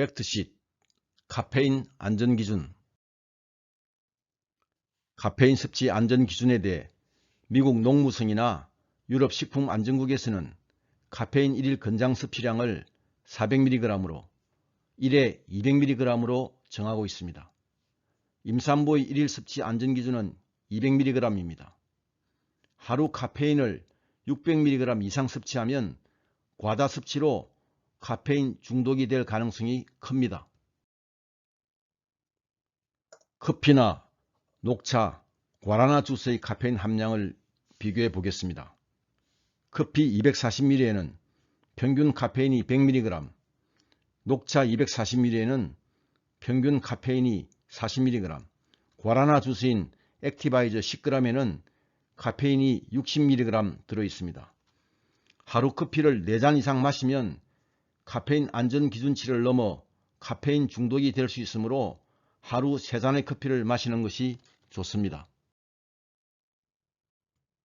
팩트시트 카페인 안전기준 카페인 섭취 안전기준에 대해 미국 농무성이나 유럽 식품안전국에서는 카페인 1일 권장 섭취량을 400mg으로 1회 200mg으로 정하고 있습니다. 임산부의 1일 섭취 안전기준은 200mg입니다. 하루 카페인을 600mg 이상 섭취하면 과다 섭취로 카페인 중독이 될 가능성이 큽니다. 커피나 녹차, 과라나 주스의 카페인 함량을 비교해 보겠습니다. 커피 240ml에는 평균 카페인이 100mg, 녹차 240ml에는 평균 카페인이 40mg, 과라나 주스인 액티바이저 10g에는 카페인이 60mg 들어 있습니다. 하루 커피를 4잔 이상 마시면 카페인 안전 기준치를 넘어 카페인 중독이 될 수 있으므로 하루 3잔의 커피를 마시는 것이 좋습니다.